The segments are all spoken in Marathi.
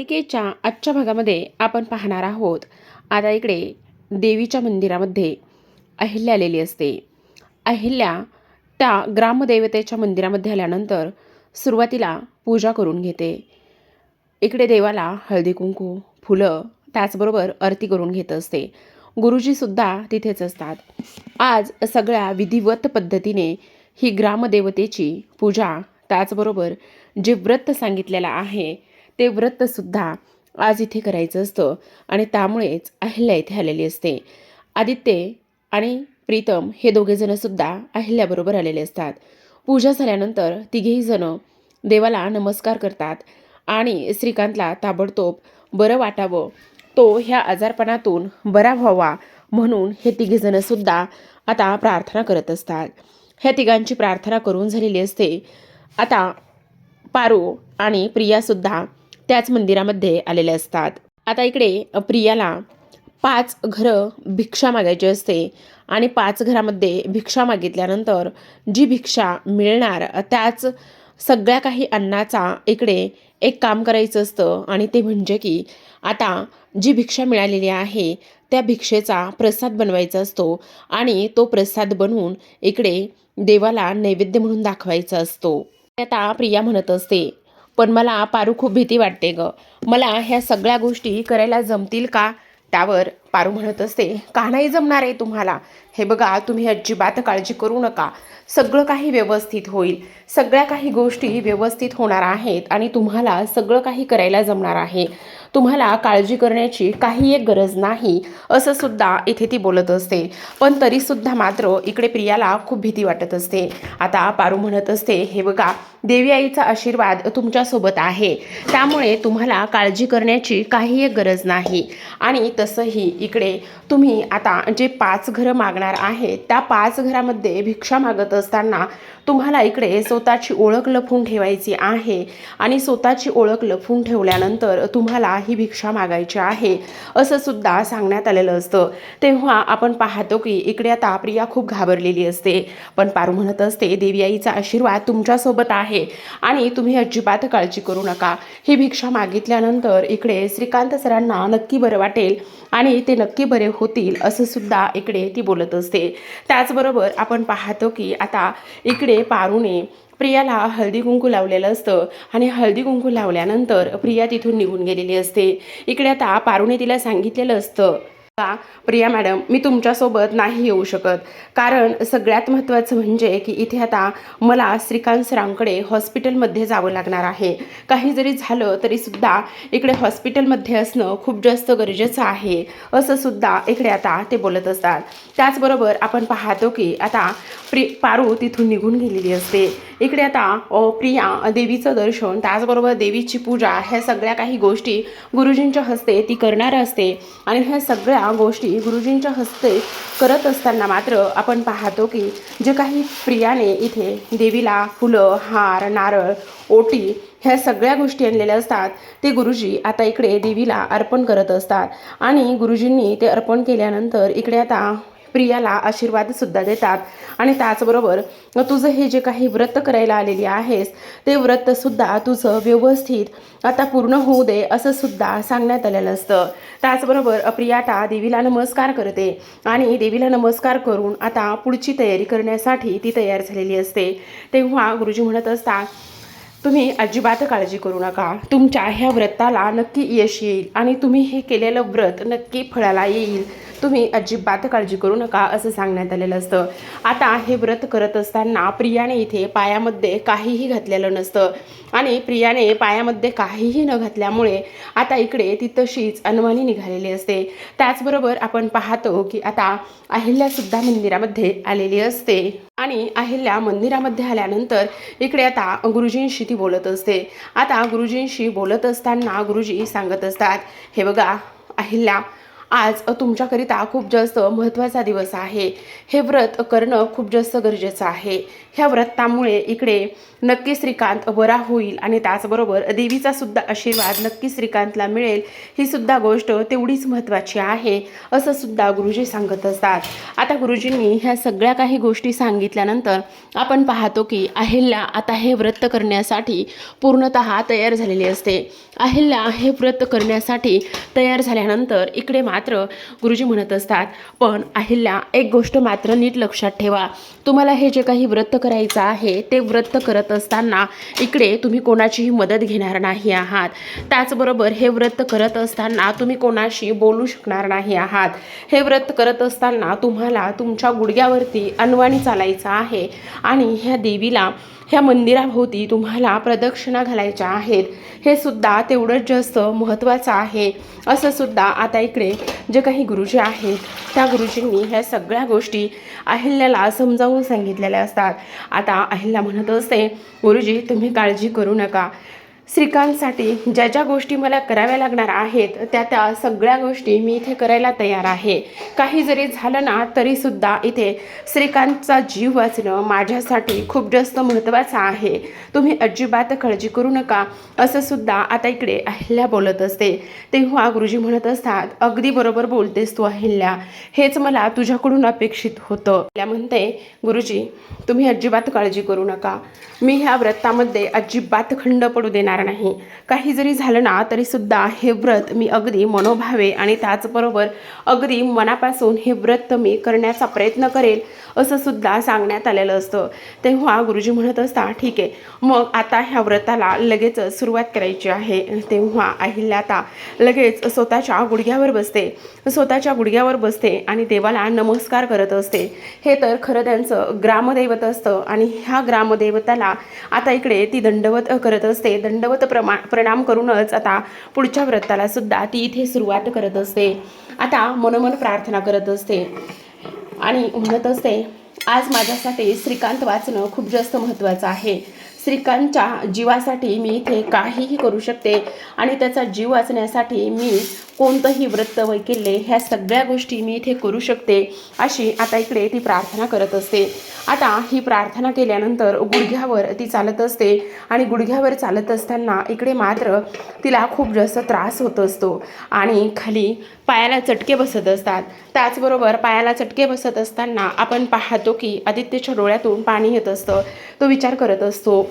मालिकेच्या आजच्या भागामध्ये आपण पाहणार आहोत. आता इकडे देवीच्या मंदिरामध्ये अहिल्या आलेली असते. अहिल्या त्या ग्रामदेवतेच्या मंदिरामध्ये आल्यानंतर सुरुवातीला पूजा करून घेते. इकडे देवाला हळदी कुंकू फुलं त्याचबरोबर आरती करून घेत असते. गुरुजीसुद्धा तिथेच असतात. आज सगळ्या विधिवत पद्धतीने ही ग्रामदेवतेची पूजा त्याचबरोबर जे व्रत सांगितलेलं आहे ते व्रतसुद्धा आज इथे करायचं असतं. आणि त्यामुळेच अहिल्या इथे आलेली असते. आदित्य आणि प्रीतम हे दोघेजणंसुद्धा अहिल्याबरोबर आलेले असतात. पूजा झाल्यानंतर तिघेही जणं देवाला नमस्कार करतात आणि श्रीकांतला ताबडतोब बरं वाटावं. तो ह्या आजारपणातून बरा व्हावा म्हणून हे तिघेजणंसुद्धा आता प्रार्थना करत असतात. ह्या तिघांची प्रार्थना करून झालेली असते. आता पारू आणि प्रियासुद्धा त्याच मंदिरामध्ये आलेले असतात. आता इकडे प्रियाला पाच घरं भिक्षा मागायची असते आणि पाच घरामध्ये भिक्षा मागितल्यानंतर जी भिक्षा मिळणार त्याच सगळ्या काही अन्नाचा इकडे एक काम करायचं असतं आणि ते म्हणजे की आता जी भिक्षा मिळालेली आहे त्या भिक्षेचा प्रसाद बनवायचा असतो आणि तो प्रसाद बनवून इकडे देवाला नैवेद्य म्हणून दाखवायचा असतो. आता प्रिया म्हणत असते पण मला पारू खूप भीती वाटते ग. मला ह्या सगळ्या गोष्टी करायला जमतील का? त्यावर पारू म्हणत असते का नाही जमणार आहे तुम्हाला? हे बघा तुम्ही अजिबात काळजी करू नका. सगळं काही व्यवस्थित होईल. सगळ्या काही गोष्टी व्यवस्थित होणार आहेत आणि तुम्हाला सगळं काही करायला जमणार आहे. तुम्हाला काळजी करण्याची काही एक गरज नाही असं सुद्धा इथे ती बोलत असते. पण तरीसुद्धा मात्र इकडे प्रियाला खूप भीती वाटत असते. आता पारू म्हणत असते हे बघा देवी आईचा आशीर्वाद तुमच्यासोबत आहे. त्यामुळे तुम्हाला काळजी करण्याची काही एक गरज नाही. आणि तसंही इकडे. तुम्ही आता जे पाच घरं मागणार आहेत त्या पाच घरामध्ये भिक्षा मागत असताना तुम्हाला इकडे स्वतःची ओळख लपून ठेवायची आहे आणि स्वतःची ओळख लपून ठेवल्यानंतर तुम्हाला ही भिक्षा मागायची आहे असं सुद्धा सांगण्यात आलेलं असतं. तेव्हा आपण पाहतो की इकडे आता प्रिया खूप घाबरलेली असते. पण पारू म्हणत असते देवी आईचा आशीर्वाद तुमच्यासोबत आहे आणि तुम्ही अजिबात काळजी करू नका. ही भिक्षा मागितल्यानंतर इकडे श्रीकांत सरांना नक्की बरं वाटेल आणि ते नक्की बरे होतील असं सुद्धा इकडे ती बोलत असते. त्याचबरोबर आपण पाहतो की आता इकडे पारूने प्रियाला हळदी कुंकू लावलेलं असतं आणि हळदी कुंकू लावल्यानंतर प्रिया तिथून निघून गेलेली असते. इकडे आता पारूने तिला सांगितलेलं असतं का प्रिया मॅडम मी तुमच्यासोबत नाही येऊ शकत. कारण सगळ्यात महत्त्वाचं म्हणजे की इथे आता मला श्रीकांत सरांकडे हॉस्पिटलमध्ये जावं लागणार आहे. काही जरी झालं तरीसुद्धा इकडे हॉस्पिटलमध्ये असणं खूप जास्त गरजेचं आहे असं सुद्धा इकडे आता ते बोलत असतात. त्याचबरोबर आपण पाहतो की आता प्रि पारू तिथून निघून गेलेली असते. इकडे आता प्रिया देवीचं दर्शन त्याचबरोबर देवीची पूजा ह्या सगळ्या काही गोष्टी गुरुजींच्या हस्ते ती करणार असते. आणि ह्या सगळ्या गोष्टी गुरुजींच्या हस्ते करत असताना मात्र आपण पाहतो की जे काही प्रियाने इथे देवीला फुलं हार नारळ ओटी ह्या सगळ्या गोष्टी आणलेल्या असतात ते गुरुजी आता इकडे देवीला अर्पण करत असतात. आणि गुरुजींनी ते अर्पण केल्यानंतर इकडे आता प्रियाला आशीर्वादसुद्धा देतात. आणि त्याचबरोबर तुझं हे जे काही व्रत करायला आलेली आहेस ते व्रतसुद्धा तुझं व्यवस्थित आता पूर्ण होऊ दे असं सुद्धा सांगण्यात आलेलं असतं. त्याचबरोबर प्रिया आता देवीला नमस्कार करते आणि देवीला नमस्कार करून आता पुढची तयारी करण्यासाठी ती तयार झालेली असते. तेव्हा गुरुजी म्हणत असतात तुम्ही अजिबात काळजी करू नका. तुमच्या ह्या व्रताला नक्की यश येईल आणि तुम्ही हे केलेलं व्रत नक्की फळाला येईल. तुम्ही अजिबात काळजी करू नका असं सांगण्यात आलेलं असतं. आता हे व्रत करत असताना प्रियाने इथे पायामध्ये काहीही घातलेलं नसतं. आणि प्रियाने पायामध्ये काहीही न घातल्यामुळे आता इकडे ती तशीच अनवाणी निघालेली असते. त्याचबरोबर आपण पाहतो की आता अहिल्यासुद्धा मंदिरामध्ये आलेली असते. आणि अहिल्या मंदिरामध्ये आल्यानंतर इकडे आता गुरुजींशी ती बोलत असते. आता गुरुजींशी बोलत असताना गुरुजी सांगत असतात हे बघा अहिल्या आज तुमच्याकरिता खूप जास्त महत्त्वाचा दिवस आहे. हे व्रत करणं खूप जास्त गरजेचं आहे. ह्या व्रतामुळे इकडे नक्की श्रीकांत बरा होईल आणि त्याचबरोबर देवीचा सुद्धा आशीर्वाद नक्की श्रीकांतला मिळेल ही सुद्धा गोष्ट तेवढीच महत्त्वाची आहे असं सुद्धा गुरुजी सांगत असतात. आता गुरुजींनी ह्या सगळ्या काही गोष्टी सांगितल्यानंतर आपण पाहतो की अहिल्या आता हे व्रत करण्यासाठी पूर्णतः तयार झालेली असते. अहिल्या हे व्रत करण्यासाठी तयार झाल्यानंतर इकडे मात्र मात्र गुरुजी म्हणत असतात पण अहिल्या एक गोष्ट मात्र नीट लक्षात ठेवा. तुम्हाला हे जे काही व्रत करायचं आहे ते व्रत करत असताना इकडे तुम्ही कोणाचीही मदत घेणार नाही आहात. त्याचबरोबर हे व्रत करत असताना तुम्ही कोणाशी बोलू शकणार नाही आहात. हे व्रत करत असताना तुम्हाला तुमच्या गुडघ्यावरती अनवाणी चालायचं आहे आणि ह्या देवीला ह्या मंदिराभोवती तुम्हाला प्रदक्षिणा घालायच्या आहेत. हे सुद्धा तेवढंच जास्त महत्त्वाचं आहे. असं सुद्धा आता इकडे जे काही गुरुजी आहेत त्या गुरुजींनी ह्या सगळ्या गोष्टी अहिल्याला समजावून सांगितलेल्या असतात. आता अहिल्या म्हणत असते गुरुजी तुम्ही काळजी करू नका. श्रीकांतसाठी ज्या ज्या गोष्टी मला कराव्या लागणार आहेत त्या त्या सगळ्या गोष्टी मी इथे करायला तयार आहे. काही जरी झालं ना तरीसुद्धा इथे श्रीकांतचा जीव वाचणं माझ्यासाठी खूप जास्त महत्त्वाचं आहे. तुम्ही अजिबात काळजी करू नका. असं सुद्धा आता इकडे अहिल्या बोलत असते. तेव्हा गुरुजी म्हणत असतात अगदी बरोबर बोलतेस तू अहिल्या. हेच मला तुझ्याकडून अपेक्षित होतं. अहिल्या म्हणते गुरुजी तुम्ही अजिबात काळजी करू नका. मी ह्या व्रतामध्ये अजिबात खंड पडू देणार नाही. काही जरी झालं ना तरीसुद्धा हे व्रत मी अगदी मनोभावे आणि त्याचबरोबर अगदी मनापासून हे व्रत मी करण्याचा प्रयत्न करेल असं सुद्धा सांगण्यात आलेलं असतं. तेव्हा गुरुजी म्हणत असता ठीक आहे मग आता ह्या व्रताला लगेच सुरुवात करायची आहे. तेव्हा अहिल्या आता लगेच स्वतःच्या गुडघ्यावर बसते. स्वतःच्या गुडघ्यावर बसते आणि देवाला नमस्कार करत असते. हे तर खरं त्यांचं ग्रामदैवत असतं आणि ह्या ग्रामदैवताला आता इकडे ती दंडवत करत असते. दंड दंडवत प्रमा प्रणाम करूनच आता पुढच्या व्रताला सुद्धा ती इथे सुरुवात करत असते. आता मनोमन प्रार्थना करत असते. आणि म्हणत असते आज माझ्यासाठी श्रीकांत वाचणं खूप जास्त महत्त्वाचं आहे. श्रीकांतच्या जीवासाठी मी इथे काहीही करू शकते आणि त्याचा जीव वाचण्यासाठी मी कोणतंही व्रत वैकल्ये ह्या सगळ्या गोष्टी मी इथे करू शकते अशी आता इकडे ती प्रार्थना करत असते. आता ही प्रार्थना केल्यानंतर गुडघ्यावर ती चालत असते आणि गुडघ्यावर चालत असताना इकडे मात्र तिला खूप जास्त त्रास होत असतो आणि खाली पायाला चटके बसत असतात. त्याचबरोबर पायाला चटके बसत असताना आपण पाहतो की आदित्यच्या डोळ्यातून पाणी येत असतं. तो विचार करत असतो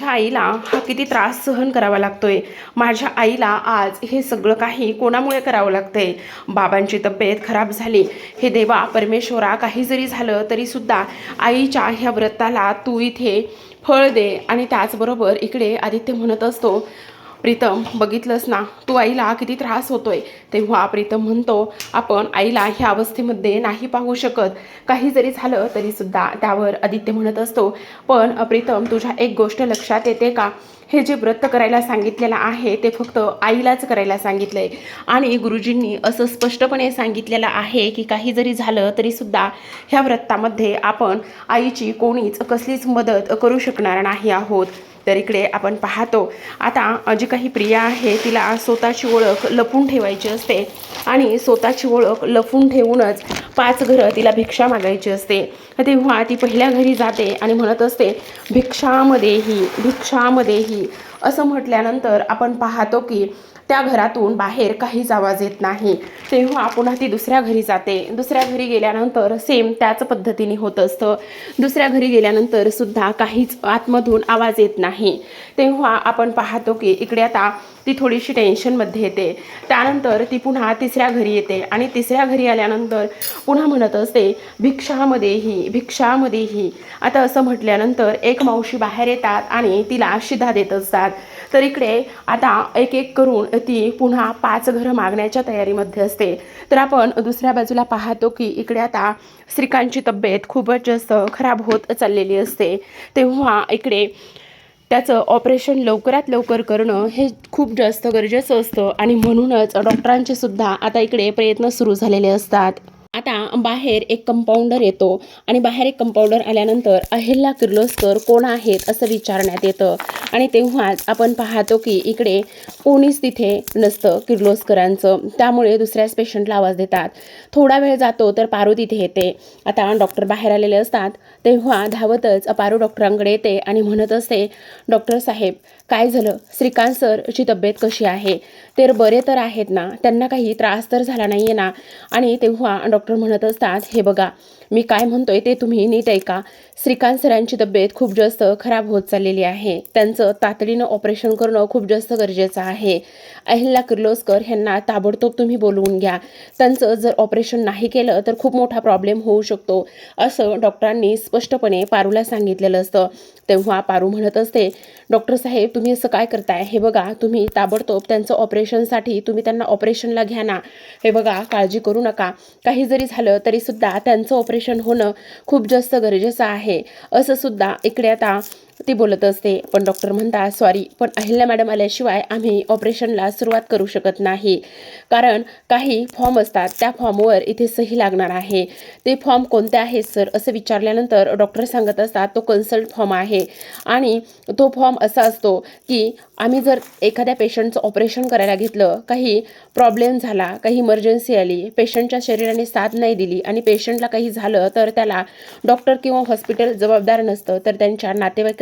माझ्या आईला हा किती त्रास सहन करावा लागतोय. माझ्या आईला आज हे सगळं काही कोणामुळे करावं लागतंय? बाबांची तब्येत खराब झाली. हे देवा परमेश्वरा काही जरी झालं तरीसुद्धा आईच्या ह्या व्रताला तू इथे फळ दे आणि त्याचबरोबर इकडे आदित्य म्हणत असतो प्रीतम बघितलंस ना? तू आईला किती त्रास होतोय. तेव्हा प्रीतम म्हणतो आपण आईला ह्या अवस्थेमध्ये नाही पाहू शकत. काही जरी झालं तरीसुद्धा त्यावर आदित्य म्हणत असतो पण प्रीतम तुझ्या एक गोष्ट लक्षात येते का? हे जे व्रत करायला सांगितलेलं आहे ते फक्त आईलाच करायला सांगितलं आहे आणि गुरुजींनी असं स्पष्टपणे सांगितलेलं आहे की काही जरी झालं तरीसुद्धा ह्या व्रतामध्ये आपण आईची कोणीच कसलीच मदत करू शकणार नाही आहोत. तर इकडे आपण पाहतो. आता जी काही प्रिया आहे तिला स्वतःची ओळख लपून ठेवायची असते आणि स्वतःची ओळख लपून ठेवूनच पाच घरं तिला भिक्षा मागायची असते. तेव्हा ती पहिल्या घरी जाते आणि म्हणत असते भिक्षामध्येही भिक्षामध्येही. असं म्हटल्यानंतर आपण पाहतो की त्या घरातून बाहेर काहीच आवाज येत नाही. तेव्हा पुन्हा ती दुसऱ्या घरी जाते. दुसऱ्या घरी गेल्यानंतर सेम त्याच पद्धतीने होत असतं. दुसऱ्या घरी गेल्यानंतर सुद्धा काहीच आतमधून आवाज येत नाही. तेव्हा आपण पाहतो की इकडे आता ती थोडीशी टेन्शनमध्ये येते. त्यानंतर ती पुन्हा तिसऱ्या घरी येते आणि तिसऱ्या घरी आल्यानंतर पुन्हा म्हणत असते भिक्षामध्येही भिक्षामध्येही. आता असं म्हटल्यानंतर एक मावशी बाहेर येतात आणि तिला शिधा देत असतात. तर इकडे आता एक एक करून ती पुन्हा पाच घरं मागण्याच्या तयारीमध्ये असते. तर आपण दुसऱ्या बाजूला पाहतो की इकडे आता श्रीकांतची तब्येत खूपच जास्त खराब होत चाललेली असते. तेव्हा इकडे त्याचं ऑपरेशन लवकरात लवकर करणं हे खूप जास्त गरजेचं असतं. आणि म्हणूनच डॉक्टरांचे सुद्धा आता इकडे प्रयत्न सुरू झालेले असतात. आता बाहेर एक कंपाऊंडर येतो आणि बाहेर एक कंपाऊंडर आल्यानंतर अहिल्या किर्लोस्कर कोण आहेत असं विचारण्यात येतं. आणि तेव्हाच आपण पाहतो की इकडे कोणीच तिथे नसतं किर्लोस्करांचं. त्यामुळे दुसऱ्याच पेशंटला आवाज देतात. थोडा वेळ जातो तर पारू तिथे येते. आता डॉक्टर बाहेर आलेले असतात. तेव्हा धावतच पारू डॉक्टरांकडे येते आणि म्हणत असते डॉक्टर साहेब काय झालं? श्रीकांत सरची तब्येत कशी आहे? ते बरे तर आहेत ना. त्यांना काही त्रास तर झाला नाही आहे ना. आणि तेव्हा डॉक्टर म्हणत असतात हे बघा मी काय म्हणतोय ते तुम्ही नीट ऐका. श्रीकांत सरांची तब्येत खूप जास्त खराब होत चाललेली आहे. त्यांचं तातडीनं ऑपरेशन करणं खूप जास्त गरजेचं आहे. अहिल्या किर्लोस्कर ह्यांना ताबडतोब तुम्ही बोलवून घ्या. त्यांचं जर ऑपरेशन नाही केलं तर खूप मोठा प्रॉब्लेम होऊ शकतो. असं डॉक्टरांनी स्पष्टपणे पारूला सांगितलेलं असतं. तेव्हा पारू म्हणत असते डॉक्टर साहेब तुम्ही असं काय करताय? हे बघा तुम्ही ताबडतोब त्यांचं ऑपरेशन ऑपरेशनसाठी तुम्ही त्यांना ऑपरेशनला घ्या ना. हे बघा काळजी करू नका. काही जरी झालं तरी सुद्धा त्यांचं ऑपरेशन होणं खूप जास्त गरजेचं आहे. असं सुद्धा इकडे आता ती बोलत असते. पण डॉक्टर म्हणतात सॉरी पण अहिल्या मॅडम आल्याशिवाय आम्ही ऑपरेशनला सुरुवात करू शकत नाही. कारण काही फॉर्म असतात त्या फॉर्मवर इथे सही लागणार आहे. ते फॉर्म कोणते आहेत सर असं विचारल्यानंतर डॉक्टर सांगत असतात तो कन्सल्ट फॉर्म आहे. आणि तो फॉर्म असा असतो की आम्ही जर एखाद्या पेशंटचं ऑपरेशन करायला घेतलं काही प्रॉब्लेम झाला काही इमर्जन्सी आली पेशंटच्या शरीराने साथ नाही दिली आणि पेशंटला काही झालं तर त्याला डॉक्टर किंवा हॉस्पिटल जबाबदार नसतं तर त्यांच्या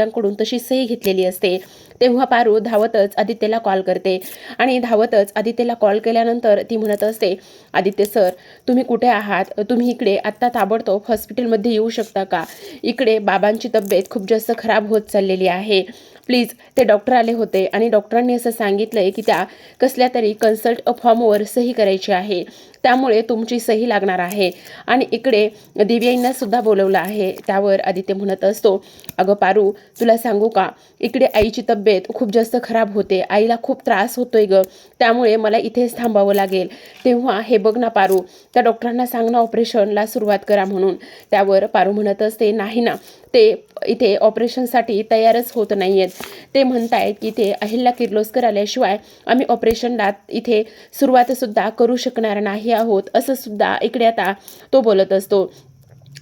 नातेवाईकांकडून तशी सही घेतलेली असते. तेव्हा पारू धावतच आदित्यला कॉल करते. आणि धावतच आदित्यला कॉल केल्यानंतर ती म्हणत असते आदित्य सर तुम्ही कुठे आहात? तुम्ही इकडे आत्ता ताबडतोब हॉस्पिटलमध्ये येऊ शकता का? इकडे बाबांची तब्येत खूप जास्त खराब होत चाललेली आहे. प्लीज ते डॉक्टर आले होते आणि डॉक्टरांनी असं सांगितलं आहे की त्या कसल्या तरी कन्सल्ट फॉर्मवर सही करायची आहे. त्यामुळे तुमची सही लागणार आहे. आणि इकडे दिव्याईंना सुद्धा बोलवलं आहे. त्यावर आदित्य म्हणत असतो अगं पारू तुला सांगू का? इकडे आईची तब्येत खूप जास्त खराब होते. आईला खूप त्रास होतोय ग. त्यामुळे मला इथेच थांबावं लागेल. तेव्हा हे बघ ना पारू. त्या डॉक्टरांना सांग ना ऑपरेशनला सुरुवात करा म्हणून. त्यावर पारू म्हणत असते नाही ना. ते इथे ऑपरेशनसाठी तयारच होत नाही आहेत ते म्हणतायत की ते अहिल्या किर्लोस्कर आल्याशिवाय आम्ही ऑपरेशनला इथे सुरुवातसुद्धा करू शकणार नाही आहोत. असं सुद्धा इकडे आता तो बोलत असतो.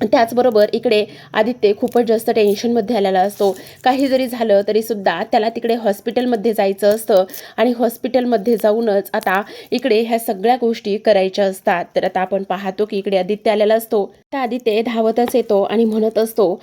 त्याचबरोबर इकडे आदित्य खूपच जास्त टेन्शनमध्ये आलेला असतो. काही जरी झालं तरी सुद्धा त्याला तिकडे हॉस्पिटलमध्ये जायचं असतं आणि हॉस्पिटलमध्ये जाऊनच आता इकडे ह्या सगळ्या गोष्टी करायच्या असतात. तर आता आपण पाहतो की इकडे आदित्य आलेला असतो. त्या आदित्य धावतच येतो आणि म्हणत असतो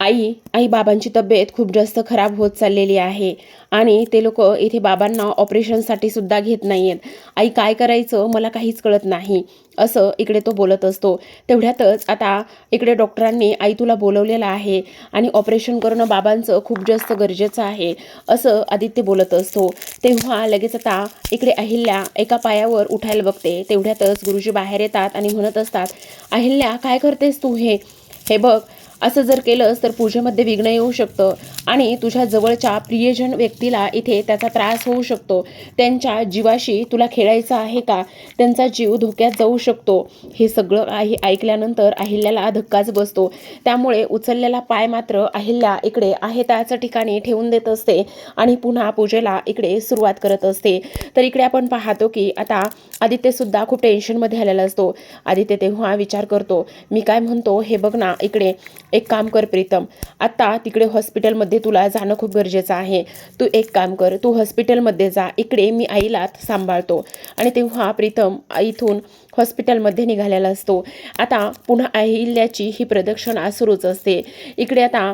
आई आई बाबांची तब्येत खूप जास्त खराब होत चाललेली आहे आणि ते लोक इथे बाबांना ऑपरेशनसाठी सुद्धा घेत नाही आहेत आई काय करायचं? मला काहीच कळत नाही. असं इकडे तो बोलत असतो. तेवढ्यातच आता इकडे डॉक्टरांनी आई तुला बोलवलेलं आहे आणि ऑपरेशन करणं बाबांचं खूप जास्त गरजेचं आहे असं आदित्य बोलत असतो. तेव्हा लगेच आता इकडे अहिल्या एका पायावर उठायला बघते. तेवढ्यातच गुरुजी बाहेर येतात आणि म्हणत असतात अहिल्या काय करतेस तू हे? हे बघ असं जर केलंस तर पूजेमध्ये विघ्न येऊ शकतं. आणि तुझ्या जवळच्या प्रियजन व्यक्तीला इथे त्याचा त्रास होऊ शकतो. त्यांच्या जीवाशी तुला खेळायचं आहे का? त्यांचा जीव धोक्यात जाऊ शकतो. हे सगळं आहे ऐकल्यानंतर अहिल्याला धक्काच बसतो. त्यामुळे उचललेला पाय मात्र अहिल्या इकडे आहे त्याच ठिकाणी ठेवून देत असते आणि पुन्हा पूजेला इकडे सुरुवात करत असते. तर इकडे आपण पाहतो की आता आदित्यसुद्धा खूप टेन्शनमध्ये आलेला असतो. आदित्य तेव्हा विचार करतो मी काय म्हणतो? हे बघ ना इकडे. एक काम कर प्रीतम. आत्ता तिकडे हॉस्पिटलमध्ये तुला जाणं खूप गरजेचं आहे. तू एक काम कर तू हॉस्पिटलमध्ये जा. इकडे मी आईला सांभाळतो. आणि तेव्हा प्रीतम इथून हॉस्पिटलमध्ये निघालेला असतो. आता पुन्हा अहिल्याची ही प्रदक्षिणा सुरूच असते. इकडे आता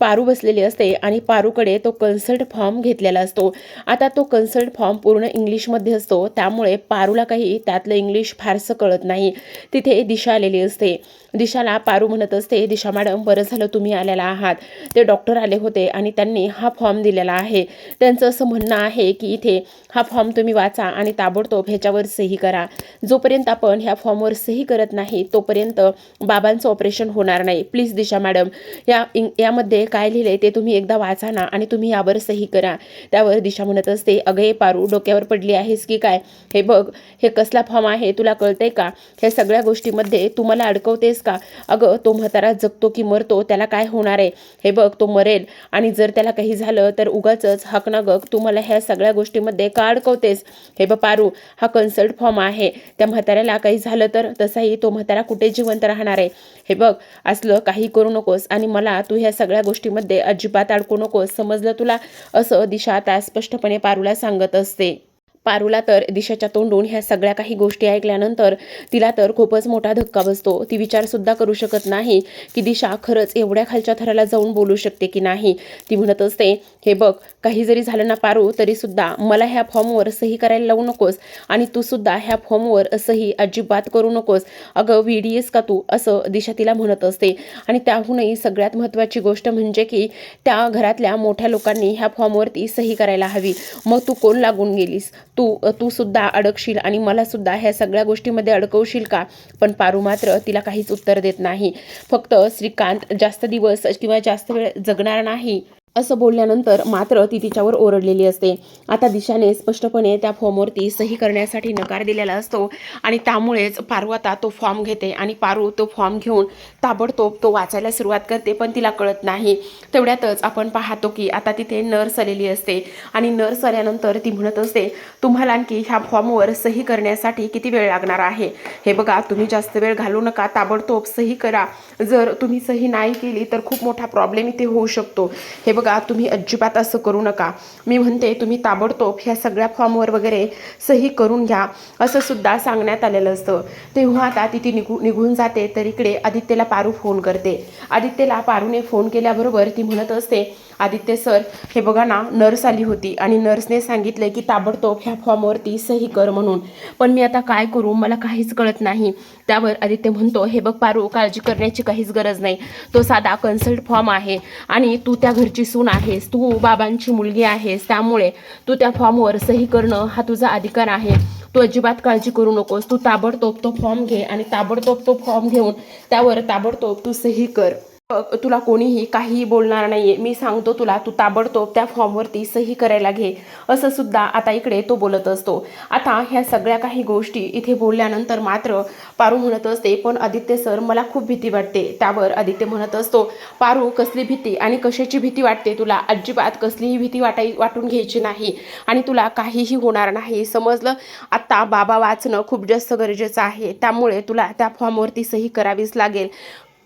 पारू बसलेली असते आणि पारूकडे तो कन्सल्ट फॉर्म घेतलेला असतो. आता तो कन्सल्ट फॉर्म पूर्ण इंग्लिशमध्ये असतो. त्यामुळे पारूला काही त्यातलं इंग्लिश फारसं कळत नाही. तिथे दिशा आलेली असते. दिशाला पारू म्हणत असते दिशा मॅडम बरं झालं तुम्ही आलेला आहात. ते डॉक्टर आले होते आणि त्यांनी हा फॉर्म दिलेला आहे. त्यांचं असं म्हणणं आहे की इथे हा फॉर्म तुम्ही वाचा आणि ताबडतोब ह्याच्यावर सही करा. जोपर्यंत आपण ह्या फॉर्मवर सही करत नाही तोपर्यंत बाबांचं ऑपरेशन होणार नाही. प्लीज दिशा मॅडम या इंग यामध्ये काय लिहिलं ते तुम्ही एकदा वाचा ना आणि तुम्ही यावर सही करा. त्यावर दिशा म्हणत असते अगं हे पारू डोक्यावर पडली आहेस की काय? हे बघ हे कसला फॉर्म आहे? तुला कळतंय का? ह्या सगळ्या गोष्टीमध्ये तू मला अडकवतेस का? अगं तो म्हातारा जगतो की मरतो त्याला काय होणार आहे? हे बघ तो मरेल आणि जर त्याला काही झालं तर उगाच हकना गग तू मला ह्या सगळ्या गोष्टीमध्ये का अडकवतेस? हे बघ पारू हा कन्सल्ट फॉर्म आहे. त्या म्हाताऱ्याला अहिल्याला काही झालं तर तसाही तो म्हातारा कुठे जिवंत राहणार आहे? हे बघ असलं काही करू नकोस आणि मला तू ह्या सगळ्या गोष्टीमध्ये अजिबात अडकू नकोस. समजलं तुला? असं दिशा आता स्पष्टपणे पारूला सांगत असते. पारूला तर दिशाच्या तोंडून ह्या सगळ्या काही गोष्टी ऐकल्यानंतर तिला तर खूपच मोठा धक्का बसतो. ती विचारसुद्धा करू शकत नाही की दिशा खरंच एवढ्या खालच्या थराला जाऊन बोलू शकते की नाही. ती म्हणत असते हे बघ काही जरी झालं ना पारू तरीसुद्धा मला ह्या फॉर्मवर सही करायला लावू नकोस आणि तू सुद्धा ह्या फॉर्मवर सही अजिबात करू नकोस. अगं व्ही डी एस का तू? असं दिशा तिला म्हणत असते. आणि त्याहूनही सगळ्यात महत्त्वाची गोष्ट म्हणजे की त्या घरातल्या मोठ्या लोकांनी ह्या फॉर्मवरती सही करायला हवी. मग तू कोण लागून गेलीस? तू तू सुद्धा अडकशील आणि मला सुद्धा ह्या सगळ्या गोष्टीमध्ये अडकवशील का? पण पारू मात्र तिला काहीच उत्तर देत नाही. फक्त श्रीकांत जास्त दिवस किंवा जास्त वेळ जगणार नाही. असं बोलल्यानंतर मात्र ती तिच्यावर ओरडलेली असते. आता दिशाने स्पष्टपणे त्या फॉर्मवरती सही करण्यासाठी नकार दिलेला असतो आणि त्यामुळेच पारू आता तो फॉर्म घेते आणि पारू तो फॉर्म घेऊन ताबडतोब तो वाचायला सुरुवात करते पण तिला कळत नाही. तेवढ्यातच आपण पाहतो की आता तिथे नर्स आलेली असते आणि नर्स आल्यानंतर ती म्हणत असते तुम्हाला आणखी ह्या फॉर्मवर सही करण्यासाठी किती वेळ लागणार आहे? हे बघा तुम्ही जास्त वेळ घालू नका ताबडतोब सही करा. जर तुम्ही सही नाही केली तर खूप मोठा प्रॉब्लेम इथे होऊ शकतो. हे बघा तुम्ही अजिबात असं करू नका. मी म्हणते तुम्ही ताबडतोब ह्या सगळ्या फॉर्मवर वगैरे सही करून घ्या असं सुद्धा सांगण्यात आलेलं असतं. तेव्हा आता तिथे निघू निघून जाते तर इकडे आदित्यला पारू फोन करते. आदित्यला पारूने फोन केल्याबरोबर ती म्हणत असते आदित्य सर हे बघा ना नर्स आली होती आणि नर्सने सांगितलं की ताबडतोब ह्या फॉर्मवरती सही कर म्हणून. पण मी आता काय करू मला काहीच कळत नाही. त्यावर आदित्य म्हणतो हे बघ पारू काळजी करण्याची काहीच गरज नाही. तो साधा कन्सल्ट फॉर्म आहे आणि तू त्या घरची सून आहेस. तू बाबांची मुलगी आहेस. त्यामुळे तू त्या फॉर्मवर सही करणं हा तुझा अधिकार आहे. तू अजिबात काळजी करू नकोस. तू ताबडतोब तो फॉर्म घे आणि ताबडतोब तो फॉर्म घेऊन त्यावर ताबडतोब तू सही कर. तुला कोणीही काहीही बोलणार नाहीये. मी सांगतो तुला तू ताबडतोब त्या फॉर्मवरती सही करायला घे. असं सुद्धा आता इकडे तो बोलत असतो. आता ह्या सगळ्या काही गोष्टी इथे बोलल्यानंतर मात्र पारू म्हणत असते पण आदित्य सर मला खूप भीती वाटते. त्यावर आदित्य म्हणत असतो पारू कसली भीती आणि कशाची भीती वाटते तुला? अजिबात कसलीही भीती वाटाई वाटून घ्यायची नाही आणि तुला काहीही होणार नाही. समजलं? आत्ता बाबा वाचणं खूप जास्त गरजेचं आहे. त्यामुळे तुला त्या फॉर्मवरती सही करावीच लागेल.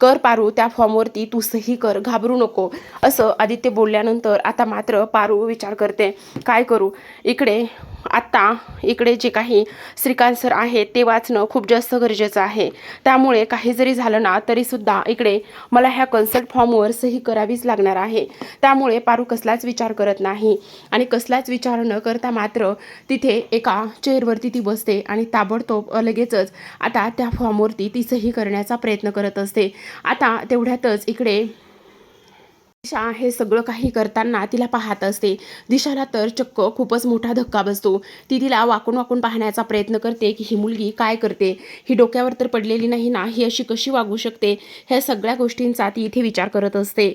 कर पारू त्या फॉर्मवरती तू सही कर घाबरू नको असं आदित्य बोलल्यानंतर आता मात्र पारू विचार करते. काय करू? इकडे आत्ता इकडे जे काही श्रीकांत सर आहेत ते वाचणं खूप जास्त गरजेचं आहे. त्यामुळे काही जरी झालं ना तरीसुद्धा इकडे मला ह्या कन्सल्ट फॉर्मवर सही करावीच लागणार आहे. त्यामुळे पारू कसलाच विचार करत नाही. आणि कसलाच विचार न करता मात्र तिथे एका चेअरवरती ती बसते आणि ताबडतोब लगेचच आता त्या फॉर्मवरती ती सही करण्याचा प्रयत्न करत असते. आता तेवढ्यातच इकडे दिशा हे सगळं काही करताना तिला पाहत असते. दिशाला तर चक्क खूपच मोठा धक्का बसतो. ती तिला वाकून वाकून पाहण्याचा प्रयत्न करते की ही मुलगी काय करते? ही डोक्यावर तर पडलेली नाही ना? ही अशी कशी वागू शकते? ह्या सगळ्या गोष्टींचा ती इथे विचार करत असते.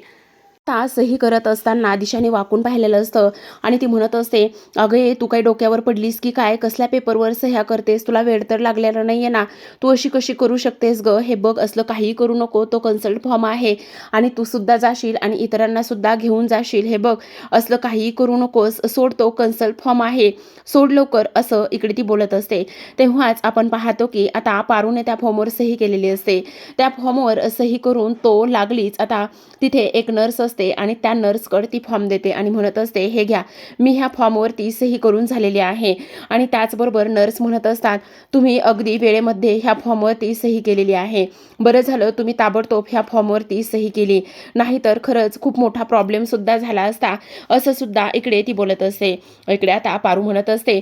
आता सही करत असताना दिशाने वाकून पाहिलेलं असतं. आणि ती म्हणत असते अगं ये तू काही डोक्यावर पडलीस की काय? कसल्या पेपरवर सह्या करतेस? तुला वेळ तर लागलेला नाही आहे ना. तू अशी कशी करू शकतेस ग? हे बघ असलं काही करू नको. तो कन्सल्ट फॉर्म आहे. आणि तू सुद्धा जाशील आणि इतरांना सुद्धा घेऊन जाशील. हे बघ असलं काहीही करू नकोस. सोड तो कन्सल्ट फॉर्म आहे. सोड लवकर असं इकडे ती बोलत असते. तेव्हाच आपण पाहतो की आता पारूने त्या फॉर्मवर सही केलेली असते. त्या फॉर्मवर सही करून तो लागलीच. आता तिथे एक नर्स असते. आणि त्या नर्सकडे ती फॉर्म देते आणि म्हणत असते हे घ्या मी ह्या फॉर्मवरती सही करून झालेली आहे. आणि त्याचबरोबर नर्स म्हणत असतात तुम्ही अगदी वेळेमध्ये ह्या फॉर्मवरती सही केलेली आहे. बरं झालं तुम्ही ताबडतोब ह्या फॉर्मवरती सही केली. नाहीतर खरंच खूप मोठा प्रॉब्लेमसुद्धा झाला असता. असं सुद्धा इकडे ती बोलत असते. इकडे आता पारू म्हणत असते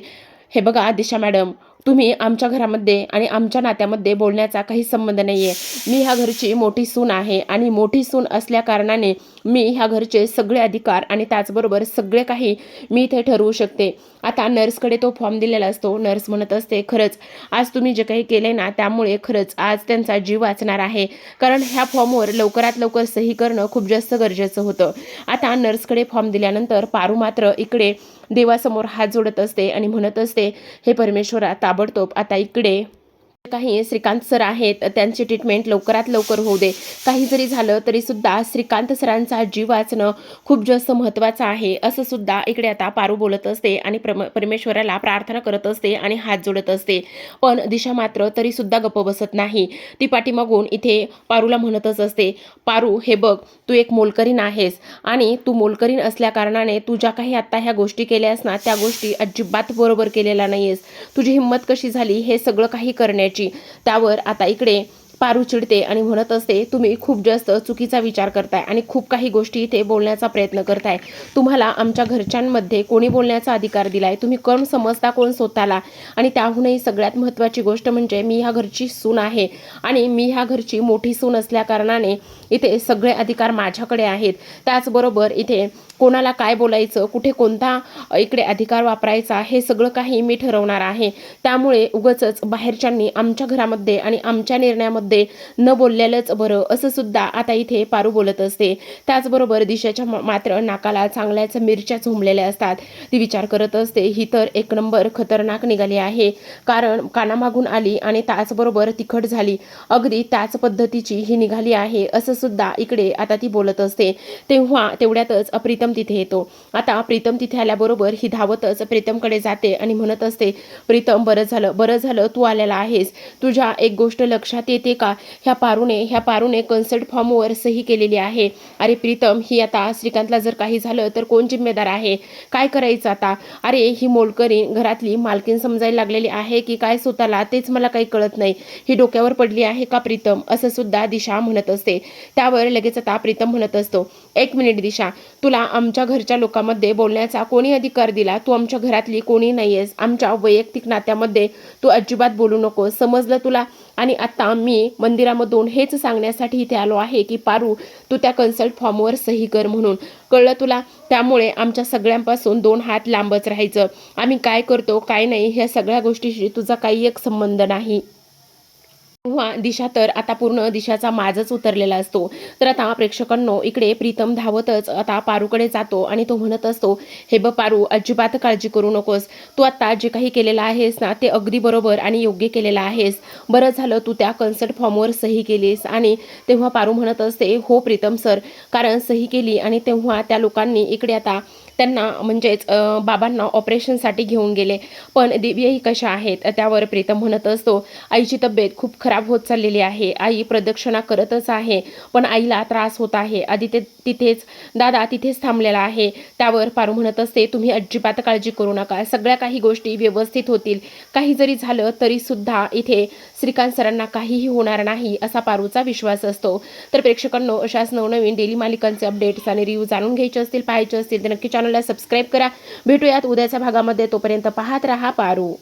हे बघा दिशा मॅडम तुम्ही आमच्या घरामध्ये आणि आमच्या नात्यामध्ये बोलण्याचा काही संबंध नाही आहे मी ह्या घरची मोठी सून आहे आणि मोठी सून असल्या कारणाने मी ह्या घरचे सगळे अधिकार आणि त्याचबरोबर सगळे काही मी इथे ठरवू शकते. आता नर्सकडे तो फॉर्म दिलेला असतो. नर्स म्हणत असते खरंच आज तुम्ही जे काही केले ना त्यामुळे खरंच आज त्यांचा जीव वाचणार आहे. कारण ह्या फॉर्मवर लवकरात लवकर सही करणं खूप जास्त गरजेचं होतं. आता नर्सकडे फॉर्म दिल्यानंतर पारू मात्र इकडे देवासमोर हात जोडत असते आणि म्हणत असते हे परमेश्वरा ताबडतोब आता इकडे काही श्रीकांत सर आहेत त्यांची ट्रीटमेंट लवकरात लवकर होऊ दे. काही जरी झालं तरी सुद्धा श्रीकांत सरांचा जीव वाचणं खूप जास्त महत्त्वाचं आहे. असं सुद्धा इकडे आता पारू बोलत असते आणि प्रम परमेश्वराला प्रार्थना करत असते आणि हात जोडत असते. पण दिशा मात्र तरी सुद्धा गप्प बसत नाही. ती पाठीमागून इथे पारूला म्हणतच असते पारू हे बघ तू एक मोलकरीण आहेस आणि तू मोलकरीण असल्या कारणाने तू ज्या काही आत्ता ह्या गोष्टी केल्यास ना त्या गोष्टी अजिबात बरोबर केलेल्या नाहीयेस. तुझी हिंमत कशी झाली हे सगळं काही करण्याची? त्यावर आता इकडे पारू चिडते आणि म्हणत असते तुम्ही खूप जास्त चुकीचा विचार करताय आणि खूप काही गोष्टी इथे बोलण्याचा प्रयत्न करताय. तुम्हाला आमच्या घरच्यांमध्ये कोणी बोलण्याचा अधिकार दिलाय? तुम्ही कोण समजता कोण स्वतःला? आणि त्याहूनही सगळ्यात महत्त्वाची गोष्ट म्हणजे मी ह्या घरची सून आहे आणि मी ह्या घरची मोठी सून असल्या कारणाने इथे सगळे अधिकार माझ्याकडे आहेत. त्याचबरोबर इथे कोणाला काय बोलायचं कुठे कोणता इकडे अधिकार वापरायचा हे सगळं काही मी ठरवणार आहे. त्यामुळे उगच बाहेरच्यांनी आमच्या घरामध्ये आणि आमच्या निर्णयामध्ये न बोललेलंच बरं असं सुद्धा आता इथे पारू बोलत असते. त्याचबरोबर दिशाच्या मात्र नाकाला चांगल्याच मिरच्या झोंबलेल्या असतात. ती विचार करत असते ही तर एक नंबर खतरनाक निघाली आहे. कारण कानामागून आली आणि त्याचबरोबर तिखट झाली. अगदी त्याच पद्धतीची ही निघाली आहे असं सुद्धा इकडे आता ती बोलत असते. तेव्हा तेवढ्यातच प्रीतम तिथे येतो. आता प्रीतम तिथे आल्याबरोबर ही धावतच प्रीतमकडे जाते आणि म्हणत असते प्रीतम बरं झालं बरं झालं तू आलेला आहेस. तुझ्या एक गोष्ट लक्षात येते का? ह्या पारूने ह्या पारूने कन्सर्ट फॉर्मवर सही केलेली आहे. अरे प्रीतम ही आता श्रीकांतला जर काही झालं तर कोण जिम्मेदार आहे? काय करायचं आता? अरे ही मोलकरी घरातली मालकीन समजायला लागलेली आहे की काय स्वतःला? तेच मला काही कळत नाही. ही डोक्यावर पडली आहे का प्रीतम? असं सुद्धा दिशा म्हणत असते. त्यावर लगेच आता प्रीतम म्हणत असतो एक मिनिट दिशा तुला आमच्या घरच्या लोकांमध्ये बोलण्याचा कोणी अधिकार दिला? तू आमच्या घरातली कोणी नाहीयेस. आमच्या वैयक्तिक नात्यामध्ये तू अजिबात बोलू नको समजलं तुला? आणि आता मी मंदिरामधून हेच सांगण्यासाठी इथे आलो आहे की पारू तू त्या कन्सल्ट फॉर्मवर सही कर म्हणून. कळलं तुला? त्यामुळे आमच्या सगळ्यांपासून दोन हात लांबच राहायचं. आम्ही काय करतो काय नाही ह्या सगळ्या गोष्टीशी तुझा काही एक संबंध नाही. तेव्हा दिशा तर आता पूर्ण दिशाचा माझच उतरलेला असतो. तर आता प्रेक्षकांनो इकडे प्रीतम धावतच आता पारूकडे जातो आणि तो म्हणत असतो हे ब पारू अजिबात काळजी करू नकोस. तू आता जे काही केलेलं आहेस ना ते अगदी बरोबर आणि योग्य केलेलं आहेस. बरं झालं तू त्या कन्सर्ट फॉर्मवर सही केलीस. आणि तेव्हा पारू म्हणत असते हो प्रीतम सर कारण सही केली आणि तेव्हा त्या लोकांनी इकडे आता त्यांना म्हणजेच बाबांना ऑपरेशनसाठी घेऊन गेले. पण दिव्यही कशा आहेत त्यावर प्रीतम म्हणत असतो आईची तब्येत खूप खराब होत चाललेली आहे. आई प्रदक्षिणा करतच आहे पण आईला त्रास होत आहे. आधी ते तिथेच दादा तिथेच थांबलेला आहे. त्यावर पारू म्हणत असते तुम्ही अजिबात काळजी करू नका. सगळ्या काही गोष्टी व्यवस्थित होतील. काही जरी झालं तरी सुद्धा इथे श्रीकांत सरांना काहीही होणार नाही असा पारूचा विश्वास असतो. तर प्रेक्षकांनो अशाच नवनवीन डेली मालिकांचे अपडेट्स आणि रिव्ह्यू जाणून घ्यायचे असतील पाहायचे असतील तर नक्की चॅनलला सबस्क्राईब करा. भेटूयात उद्याच्या भागामध्ये. तोपर्यंत पाहत राहा पारू.